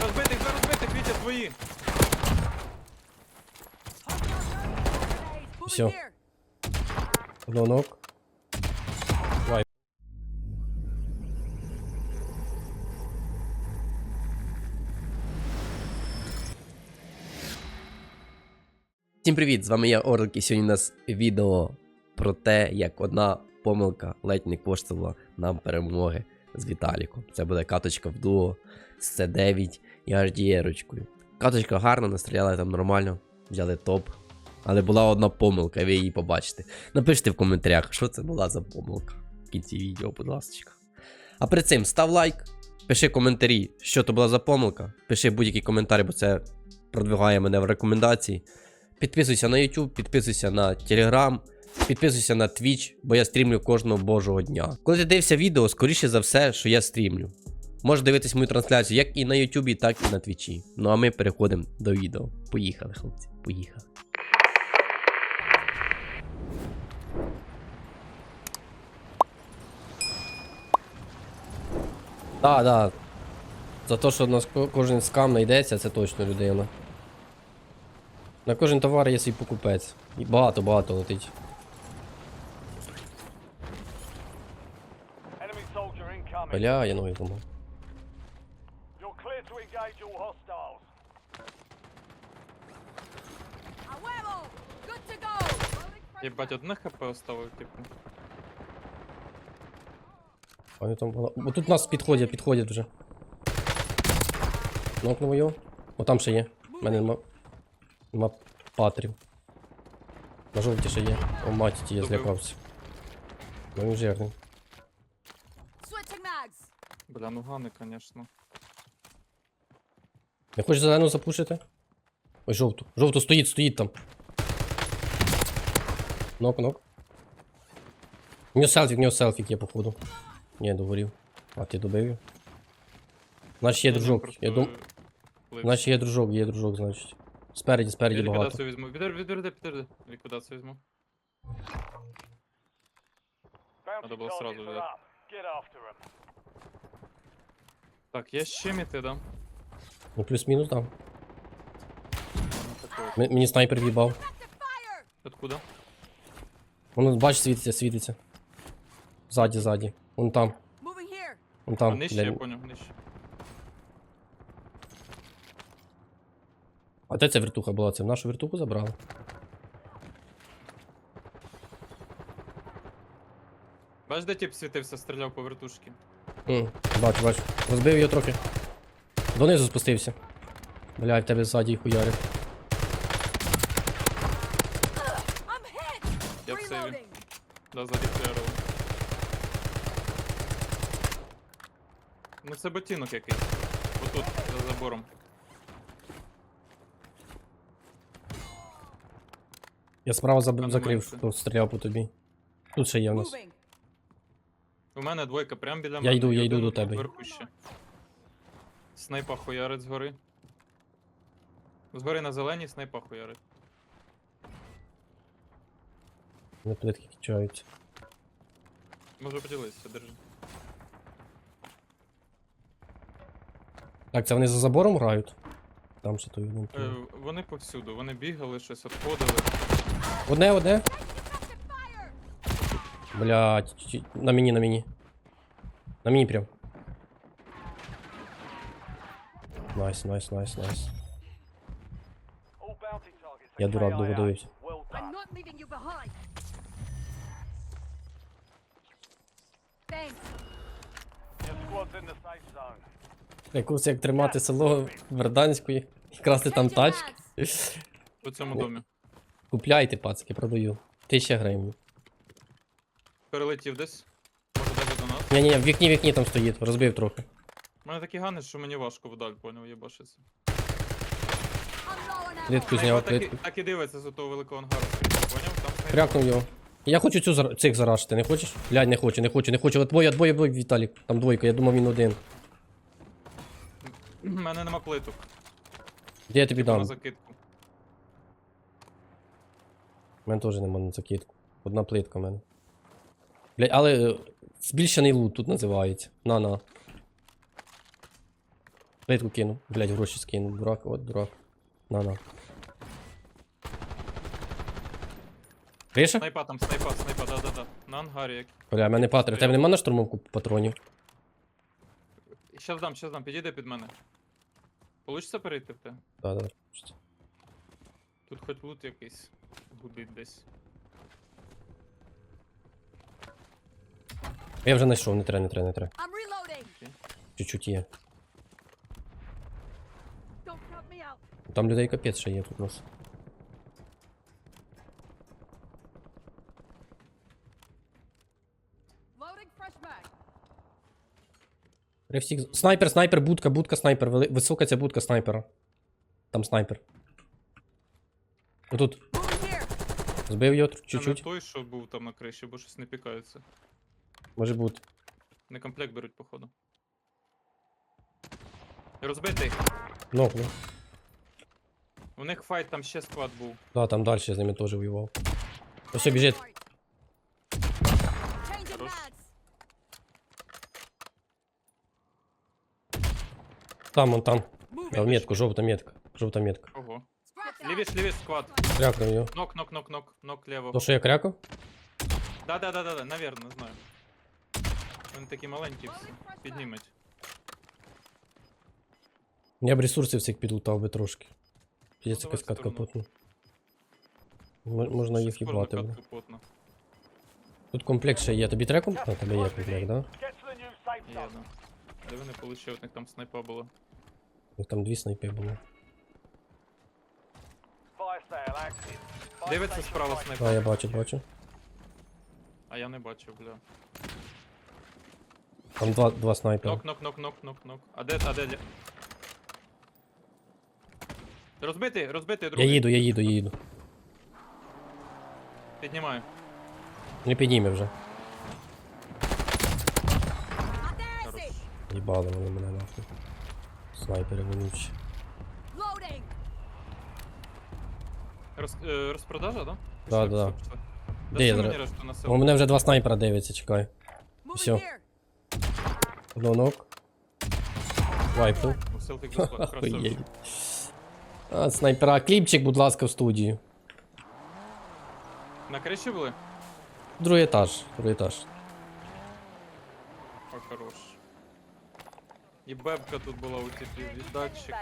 Два розбитих, два розбитих, Вітя, твої. Всё. Лонок. Вай. Всім привіт! З вами я Орлик, і сьогодні у нас відео про те, як одна помилка ледь не коштувала нам перемоги з Віталіком. Це буде каточка в дуо з С9 і HDR-очкою. Каточка гарна, настріляли там нормально, взяли топ. Але була одна помилка, ви її побачите. Напишіть в коментарях, що це була за помилка в кінці відео, будь ласка. А перед цим став лайк, пиши коментарі, що то була за помилка. Пиши будь-який коментар, бо це продвигає мене в рекомендації. Підписуйся на YouTube, підписуйся на Telegram, підписуйся на Twitch, бо я стрімлю кожного божого дня. Коли ти дивишся відео, скоріше за все, що я стрімлю. Можеш дивитись мою трансляцію як і на YouTube, так і на Твічі. Ну а ми переходимо до відео. Поїхали, хлопці, поїхали. Так, так. За те, що у нас кожен скам знайдеться, це точно людина. На кожен товар є свій покупець. І багато-багато летить. Бля, я ноги зламав. You're clear to engage all hostiles. A huevo! Good to go! Єбать, одне хп оставив, типу. Вони там. О, тут нас підходять, підходять вже. Нокнув його. О, там ще є. У мене нема. Нема патрів. На жовті ще є. О, маті я Добив. злякався. Ну він жирний. Бля, ну гани, конечно. Не хочеш зелену запушити? Ой, жовту. Жовту стоїть, стоїть там. Нок, нок. У нього селфік, у нього селфік є, походу. Ні, догорів. А ти добив його? Значить є Я дружок. просто Я дум... плив. Значить є дружок, є дружок, значить. Спереді, Я спереді багато. ліквідацію візьму. Відер, відерди, підерди. Ліквідацію візьму. Bounty Надо было targets сразу are взять. up. Get after them. Так, є ще міти, да? Ну плюс-мінус, да. Ну, такое. М- мені снайпер в'їбав. Active fire! Откуда? Воно, бач, світиться, світиться. Ззаді, ззаді. Вон там, вон А там. нижче, для- я поняв, нижче. А де ця вертуха була? Це в нашу вертуху забрали? Бачиш, де тип світився, стріляв по вертушки? М, бачу, бачу. Розбив його трохи. Донизу спустився. Бля, в тебе ззаді хуярить. I'm hit! Я в Да, ззаді флярили. Ну це ботинок якийсь. Отут, за забором. Я справа заб... Ну, закрив, хто стріляв по тобі. Тут ще є в нас. Moving! У мене двойка прям біля Я мене. йду, я йду до тебе. Вверху ще. Снайпа хуярить згори. Згори на зеленій снайпа хуярить. Не плитки качаються. Може поділитися, держи. Так, це вони за забором грають? Там ще той один. Е, вони повсюду, вони бігали, щось обходили. Одне, одне. Блядь, на мені, на мені. На мені прям. Найс, найс, найс, найс. Я дурак, KIA. I'm not leaving you behind! Thanks! Your squad's in the safe zone. Я курс, як тримати село Верданської і красти там тачки. У цьому домі. Купляйте, пацики, продаю. Тисяча гривень. Перелетів десь. Може даже до нас. Ні, ні, в вікні, вікні там стоїть, розбив трохи. У мене такі гани, що мені важко вдаль, поняв, їбашиться. Плитку зняв, так, і, так і дивиться з того великого ангару. Поняв? Там. Крякнув його. Я хочу цю зар- цих зарашити, не хочеш? Блядь, не хочу, не хочу, не хочу. От двоє, двоє, двоє, Віталік. Там двойка, я думав він один. У мене нема плиток. Де я тобі на дам? закидку. У мене теж нема на закидку. Одна плитка в мене. Блядь, але е, збільшений лут тут називається. На-на. Плитку кинув. Блять, гроші скинув. Дурак, от дурак. На, на. Криша? Снайпа там, снайпа, снайпа, да-да-да. На ангарі як. Бля, в мене патри. В тебе нема на штурмовку патронів? Щас дам, щас дам, підійди під мене. Получиться перейти в те? Да, да. Тут хоч лут якийсь гудить десь. Я вже знайшов, не треба, не треба, не треба. I'm reloading. Чуть-чуть є. Don't cut me out. Там людей капець ще є тут у нас. Ревсік. Снайпер, снайпер, будка, будка, снайпер. Вели- Висока ця будка снайпера. Там снайпер. Отут. Збив його Це не чуть-чуть. той, що був там на криші, бо щось не пікається. Може бути. Не комплект беруть, походу. Розбитий. Ну, ну. У них файт, там ще склад був. Да, там далі з ними теж воював. Ось біжить. Там, он там. Moving. Я в метку, жовта метка. Жовта метка. Ого. Scratch that. Лівіш, лівіш, склад. Крякнув його. Нок, нок, нок, нок, нок ліво. То, що я крякав? Да, да, да, да, да, наверно, знаю. Вони такі маленькі всі. Піднімуть. Я б ресурсів всіх підлутав би трошки. Піздець давай якась в катка сторону. потна. М- Можна їх Щось їбати. порно бля. катку плотно. Тут комплект ще є. Тобі треба комплект? А, тебе є комплект, да? Get to the new safe Є, zone. да. Де вони получили, у них там снайпа була. Ну, Там дві снайпи було. Fire Дивиться справа снайпа. А, я бачу, бачу. А я не бачив, бля. Там два, два снайпера. Нок, нок, нок, нок, нок, нок. А де, а де? лі- Розбитий, розбитий, Я другий. їду, я їду, я їду. Піднімаю. Не підніме вже. Їбали вони мене нахуй. Снайпери вонючі. Роз, е, розпродажа, да? Да, да. Де я зараз? У мене вже два снайпера дивиться, чекай. Всё. Одного ног. Охуєть. А, снайпера. Кліпчик, будь ласка, в студію. На криші були? Другий етаж. Другий етаж. О, хорош. І бебка тут була у типі, віддатчик.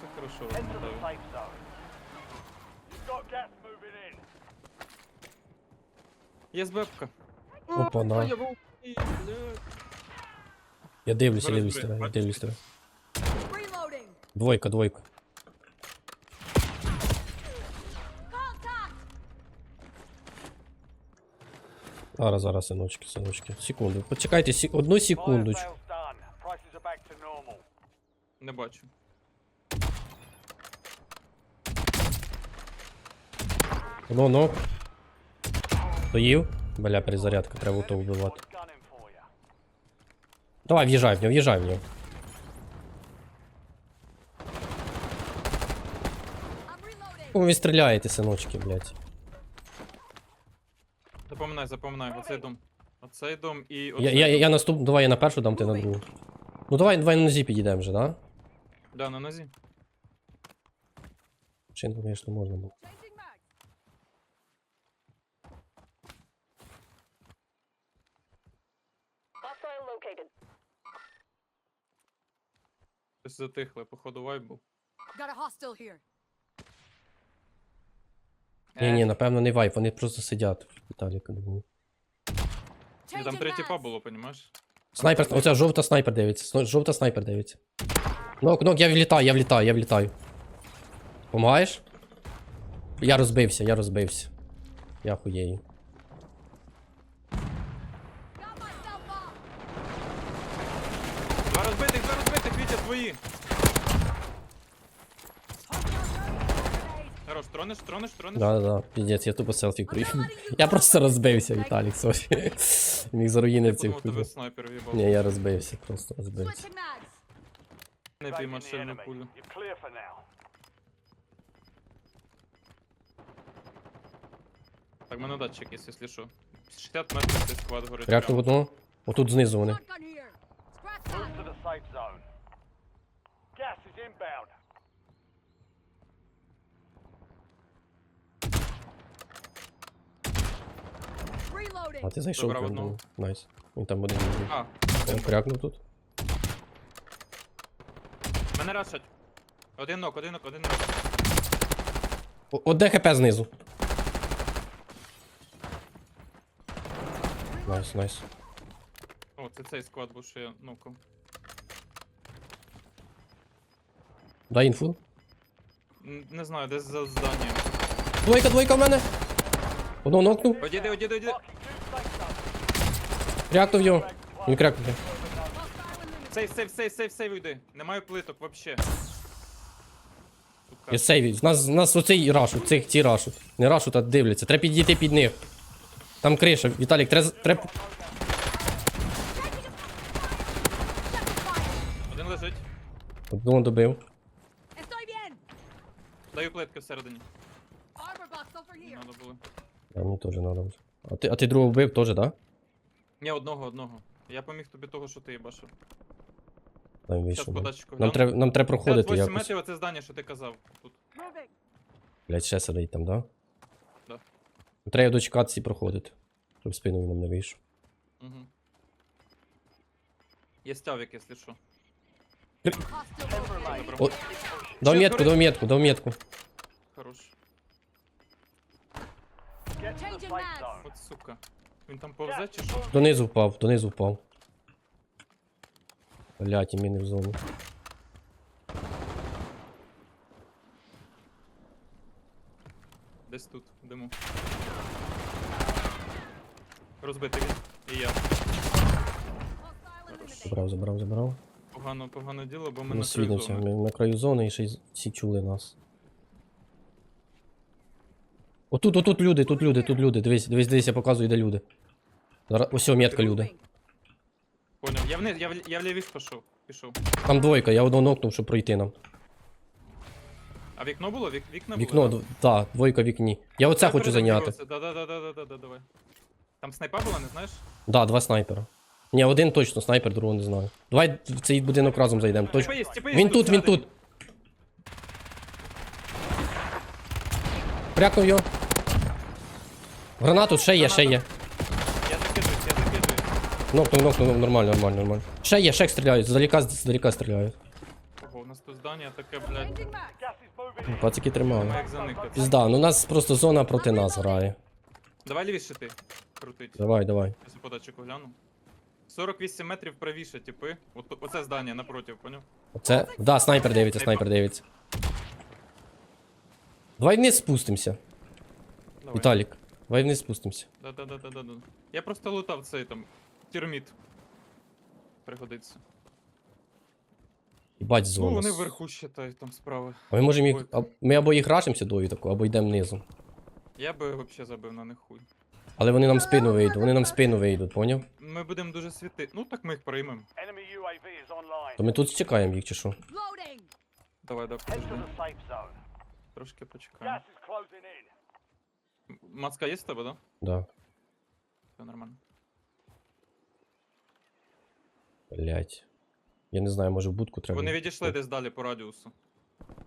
Це хорошо Enter the розмотав. safe zone. You've got gas moving in. Є бебка. Опа, на. Я був. І, блядь. Я дивлюся, Зараз дивлюсь бе- тебе, я бачиш, дивлюсь тебе. Reloading. Двойка, двойка. Зараз, зараз, синочки, синочки. Секунду. Почекайте, сек... одну секундочку. Не бачу. Одного ног. Доїв. Бля, перезарядка, треба то вбивати. Давай, в'їжджай в нього, в'їжджай в нього. Ви стріляєте, синочки, блядь. Запоминай, запоминай, оцей дом. Оцей дом і Я, оцей я, дом. я наступ... Давай я на першу дам, ти на другу. Ну давай, давай на нозі підійдемо вже, да? Да, на нозі. Шинку, звісно, можна було. Затихли, походу вайб був. Got a hostile here. Ні, ні, напевно, не вайп, вони просто сидять в Віталіка. думаю. Ну, Там три типа було, понімаєш? Снайпер, оця жовта снайпер дивиться. Жовта снайпер дивиться. Нок, нок, я влітаю, я влітаю, я влітаю. Помагаєш? Я розбився, я розбився. Я хуєю. Got myself off. Два розбитих, два розбитих, Вітя, твої! Хорош, тронеш, тронеш, тронеш? Да, да, да. Піздець, я тупо селфі курив. Я просто розбився, Віталік, сорі. Міг заруїнив цю тебе хуйню. снайпер в'їбав. Ні, я розбився, просто розбився. Switching mags. Не the піймав enemy. пулю. You're clear for now. Так, мене датчик, якщо що. 60 метрів цей склад горить. Крякнув прямо. одного. Отут знизу вони. Shotgun here. Scrap Move to the safe zone. Gas is inbound. А ти зайшов Забрав одного. Найс. Він там один. А, О, Крякнув тут. мене рашать. Один нок, один нок, один нок. О, От хп знизу. Найс, найс. О, це цей склад був, що я. Дай інфу. Н- Не знаю, десь за зданням. Двойка, двойка в мене. Одного нокнув. Одіди, одіди, одіди. Крякнув його. Він крякнув. Сейв, сейв, сейв, сейв, сейв, йди. Немає плиток вообще. Я сейві. Нас, нас оцей рашуть, цих ті рашуть. Не рашуть, а дивляться. Треба підійти під них. Там криша. Віталік, треба. Треб... Один лежить. Одного добив. Estoy bien. Даю плитки всередині. Armor box over here. Надо було. А мені теж треба. вже. А ти, а ти другого вбив теж, так? Да? Ні, одного, одного. Я поміг тобі того, що ти їбашив. Там Зараз вийшов. по Нам, треба, нам треба проходити 58 якось. метрів оце здання, що ти казав. Тут. Блять, ще сидить там, да? Да. Треба дочекатися і проходити. Щоб спину він нам не вийшов. Угу. Є стявик, якщо що. Дав метку, дав метку, дав метку. Хорош. Get to the Changing safe mags. zone. От сука. Він там повзе чи що? Донизу впав, донизу впав. Блять, і міни в зону. Десь тут, в диму. Розбитий він. І я. Забрав, забрав, забрав. Погано, погано діло, бо ми Не на краю свідниця. зони. Ми на краю зони і ще й всі чули нас. Отут, отут люди, тут люди, тут люди. Дивись, дивись, дивись, я показую, де люди. Зараз, ось о, метка люди. Поняв. Я вниз, я, в, я влівіш пішов. Пішов. Там двойка, я одного нокнув, щоб пройти нам. А вікно було? Вік, вікна Вікно, було? дв- да, двойка в вікні. Я оце хочу зайняти. Да, да, да, да, да, да, да, давай. Там снайпа була, не знаєш? Да, два снайпера. Ні, один точно снайпер, другого не знаю. Давай в цей будинок разом зайдемо. Точно. Типа є, типа є Він тут, він всередині. тут. Крякнув його. Гранату ще є, ще є. Я закидуюсь, я закидуюсь. Нокнув, нокнув, нормально, нормально, нормально. Ще є, ще стріляють, здалека, здалека стріляють. Ого, у нас тут здання таке, блядь. In. Пацики тримали. як заникати. Пізда, ну у нас просто зона проти нас грає. Давай лівіше ти. Крутить. Давай, давай. Я по датчику гляну. 48 метрів правіше, типи. От, оце здання напротив, поняв? Оце. Да, снайпер дивиться, снайпер дивиться. Давай вниз спустимося. Давай. Віталік, давай вниз спустимося. Да, да, да, да, да, да. Я просто лутав цей там. Терміт. Пригодиться. Їбать Ну, вони вверху считають там справи. А ми можемо їх. А- Ми або їх рашимося дою таку, або йдемо низом. Я би взагалі забив на них хуй. Але вони нам спину вийдуть, вони нам спину вийдуть, поняв? Ми будемо дуже світити. Ну так ми їх приймемо. Enemy UAV is online. То ми тут чекаємо їх чи що? Loading. Давай, давай, Head подожди. the safe zone. Трошки почекаємо. Is closing in. Маска є з тебе, да? Да. Все нормально. Блять. Я не знаю, може в будку треба. Вони відійшли десь далі по радіусу.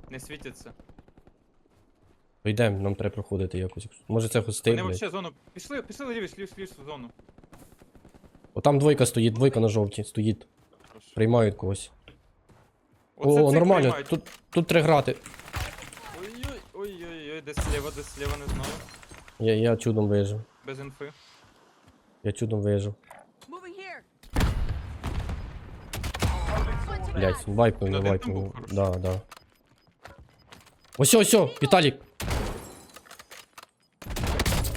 Не світяться. То йдемо, нам треба проходити якось. Може це хостил, Вони блять. взагалі зону. Пішли, пішли лівіш, лівіш, лівіш в зону. О, там двойка стоїть, двойка на жовтій стоїть. Хорошо. Приймають когось. Оце О, цих нормально. приймають. Тут, тут треба грати. Ой-ой, ой-ой-ой, десь слева, десь слева, не знаю. Я, я чудом вижив. Без інфи. Я чудом вижив. Блять, вайпнув, не вайпнув. Да, да. Ось, ось, ось, Віталік.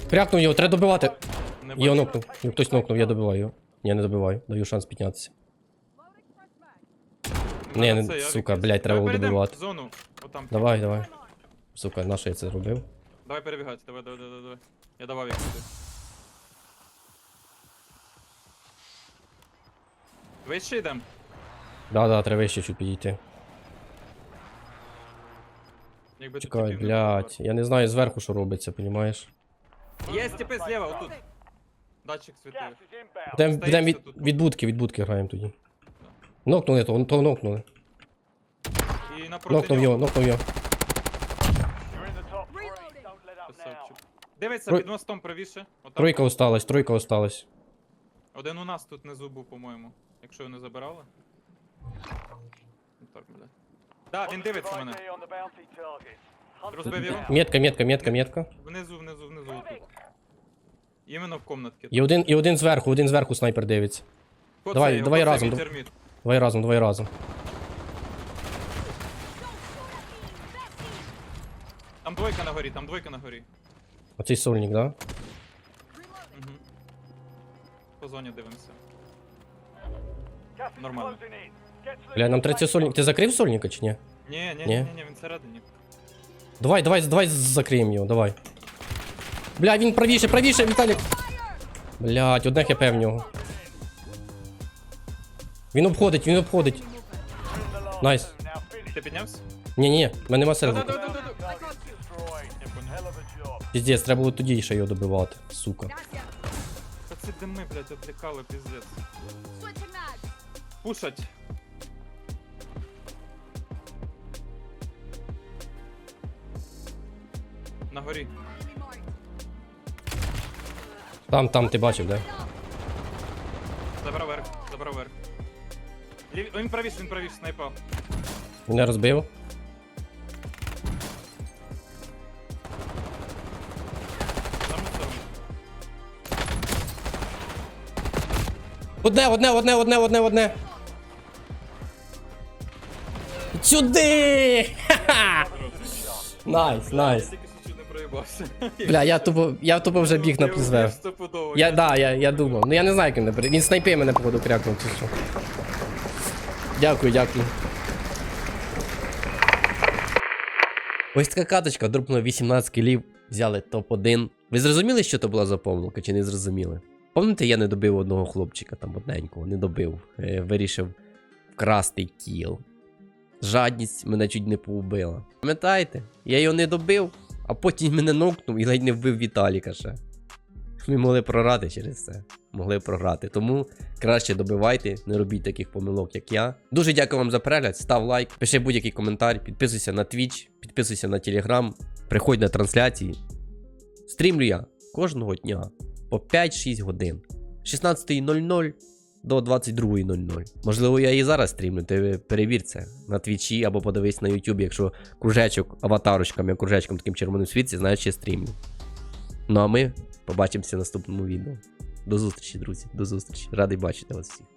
Крякнув його, треба добивати. Не Його нокнув. Його хтось нокнув, я добиваю його. Ні, не добиваю, даю шанс піднятися. Ні, Мене не- сука, блядь, треба Давай було добивати. Давай, давай. Сука, на що я це робив? Давай перебігати, давай, давай, давай, давай. Я давав їх сюди. Вище йдем. Да, да, треба ще чуть підійти. Якби тут Чекай, типів не блядь. Я не знаю зверху, що робиться, понімаєш? Є степи зліва, отут. Датчик світив. Gas is inbound. Будемо Остається будем від, тут. від будки, від будки граємо тоді. Нокнули того, того нокнули. І напроти Нокнув його, нокнув його. You're in the top three. Reloading. Don't let up now. Красавчик. Дивиться Трой- під мостом правіше. Отам. Тройка осталась, тройка осталась. Один у нас тут внизу був, по-моєму. Якщо його не забирали. Ну Так, блядь. Да, він дивиться мене. Розбив його. Метка, метка, метка, метка. Внизу, внизу, внизу отут. Іменно в комнатці. І один, і один зверху, один зверху снайпер дивиться. Коцай давай, його, давай разом, мій терміт. Давай разом, давай разом. Там двойка на горі, там двойка на горі. Оцей сольник, да? Угу. По зоні дивимося. Нормально. Бля, нам третій сольник. Ти закрив сольника чи ні? Ні, ні, Ні? ні, ні, ні, він всередині. Давай, давай, давай закриємо його, давай. Бля, він правіше, правіше, Віталік. Блять, одне хп в нього. Він обходить, він обходить. finish. Ти піднявся? Ні, ні, в мене нема сердика. Піздець, треба було тоді ще його добивати, сука. Та ці дими, блядь, відлікали, піздець. Пушать. На горі. Там, там, ти бачив, да? Забрав верх, забрав верх. Лів... Він правіше, він правіше, снайпав. Мене розбив. Одне, одне, одне, одне, одне, одне. Сюди! Ха-ха! Найс, найс. Тільки що чуть не проїбався. Бля, я тупо, я тупо вже біг на пізве. Я, да, я, я думав. Ну я не знаю, як він не при- Він снайпи мене, походу, крякнув чи що. Дякую, дякую. Ось така каточка, дропнула 18 кілів, взяли топ-1. Ви зрозуміли, що це була за помилка, чи не зрозуміли? Пам'ятаєте, я не добив одного хлопчика там одненького, не добив. Е, вирішив вкрасти кіл. Жадність мене чуть не поубила. Пам'ятаєте? Я його не добив, а потім мене нокнув і ледь не вбив Віталіка ще. Ми могли програти через це. Могли програти. Тому краще добивайте, не робіть таких помилок, як я. Дуже дякую вам за перегляд. Став лайк, пиши будь-який коментар, підписуйся на Twitch, підписуйся на Telegram, приходь на трансляції. Стрімлю я кожного дня по 5-6 годин. З 16.00 до 22.00. Можливо, я і зараз стрімлю, ти перевір це на твічі або подивись на YouTube, якщо кружечок аватарочками, кружечком таким червоним світці, знаєш, я стрімлю. Ну а ми побачимося в наступному відео. До зустрічі, друзі. До зустрічі. Радий бачити вас всіх.